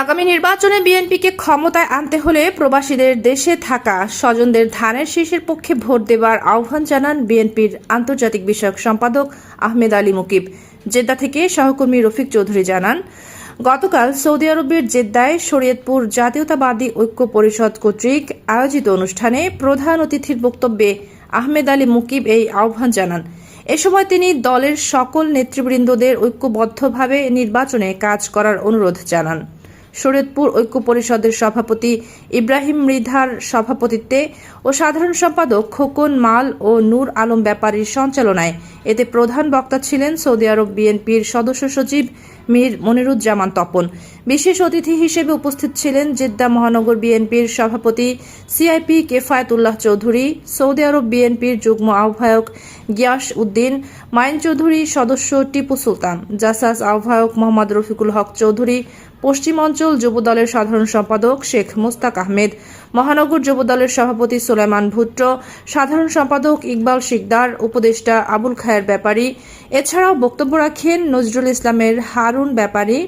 আগামী নির্বাচনে বিএনপিকে ক্ষমতায় আনতে হলে প্রবাসীদের দেশে থাকা স্বজনদের ধানের শীষের পক্ষে ভোট দেবার আহ্বান জানান বিএনপির আন্তর্জাতিক বিষয়ক সম্পাদক আহমেদ আলী মুকিব। জেদ্দা থেকে সহকর্মী রফিক চৌধুরী জানান, গতকাল সৌদি আরবের জেদ্দায় শরীয়তপুর জাতীয়তাবাদী ঐক্য পরিষদ কর্তৃক আয়োজিত অনুষ্ঠানে প্রধান অতিথির বক্তব্যে আহমেদ আলী মুকিব এই আহ্বান জানান। এ সময় তিনি দলের সকল নেতৃবৃন্দদের ঐক্যবদ্ধভাবে নির্বাচনে কাজ করার অনুরোধ জানান। শরীয়তপুর ঐক্য পরিষদের সভাপতি ইব্রাহিম মৃধার সভাপতিত্বে ও সাধারণ সম্পাদক খোকন মাল ও নূর আলম ব্যাপারীর সঞ্চালনায় এতে প্রধান বক্তা ছিলেন সৌদি আরব বিএনপির সদস্য সচিব মীর মনিরুজ্জামান তপন। বিশেষ অতিথি হিসেবে উপস্থিত ছিলেন জেদ্দা মহানগর বিএনপির সভাপতি সিআইপি কেফায়েতুল্লাহ চৌধুরী, সৌদি আরব বিএনপির যুগ্ম আহ্বায়ক গিয়াস উদ্দিন, মাইন চৌধুরী সদস্য টিপু সুলতান, জাসাস আহ্বায়ক মোহাম্মদ রফিকুল হক চৌধুরী পশ্চিম অঞ্চল যুবদলের সাধারণ সম্পাদক শেখ মোস্তাক আহমেদ, মহানগর যুবদলের সভাপতি সুলাইমান ভুট্ট, সাধারণ সম্পাদক ইকবাল শিকদার, উপদেষ্টা আবুল খায়ের ব্যাপারী। এছাড়াও বক্তব্য রাখেন নজরুল ইসলামের হারুন ব্যাপারী।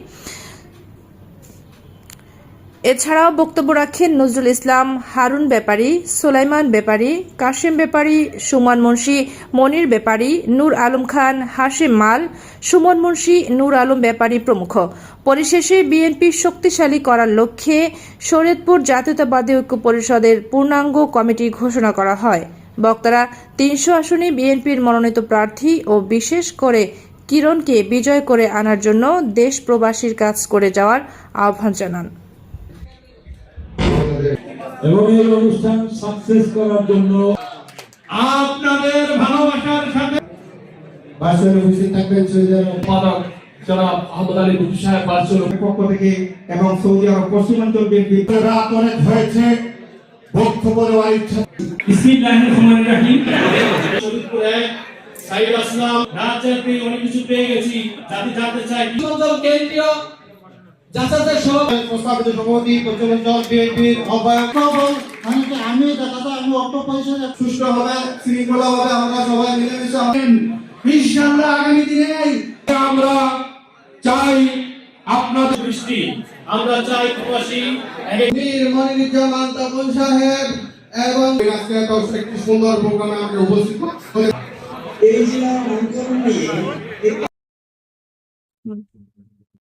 এছাড়াও বক্তব্য রাখেন নজরুল ইসলাম, হারুন ব্যাপারী, সোলাইমান ব্যাপারী কাশেম ব্যাপারী, সুমন মুন্সি, মনির ব্যাপারী, নূর আলম খান, হাশিম মাল, সুমন মুন্সি, নূর আলম ব্যাপারী প্রমুখ। পরিশেষে বিএনপি শক্তিশালী করার লক্ষ্যে শরীয়তপুর জাতীয়তাবাদী ঐক্য পরিষদের পূর্ণাঙ্গ কমিটি ঘোষণা করা হয়। বক্তারা তিনশো আসনে বিএনপির মনোনীত প্রার্থী ও বিশেষ করে কিরণকে বিজয় করে আনার জন্য দেশ প্রবাসীর কাজ করে যাওয়ার আহ্বান জানান। এবং এই অনুষ্ঠান সাকসেস করার জন্য আপনাদের ভালোবাসার সাথে ভার্চুয়াল উপস্থিত থাকবেন সৌদি আরব জনাব আহমদ আলী মুফতি সাহেব ভার্চুয়াল পক্ষ থেকে এবং সৌদি আরব পশ্চিমাঞ্চল বিএনপি রাত অনেক হয়েছে বক্তব্য দেওয়ার ইচ্ছা। বিসমিল্লাহির রহমানির রহিম। সাইদ আসলাম রাজ্যে অনেক কিছু পেয়ে গেছি। জাতি জানতে চাই। অঞ্চল কেন্দ্রীয় জাসাদের সভাপতি প্রস্তাবিত সভাপতি পশ্চিমাঞ্চল বিএনপির আহ্বায়ক। আমি আমি দাদা আমি অর্থ পয়সা সুষ্ঠুভাবে শৃঙ্খলাভাবে আমরা সবাই মিলেমিশে ইনশাআল্লাহ আগামী দিনে আমরা চাই আপনাদের দৃষ্টি আমরা চাই প্রবাসী। বীর মনিরুজ্জামান তপন সাহেব এবং আজকে একটি সুন্দর প্রোগ্রামে আমরা উপস্থিত হতে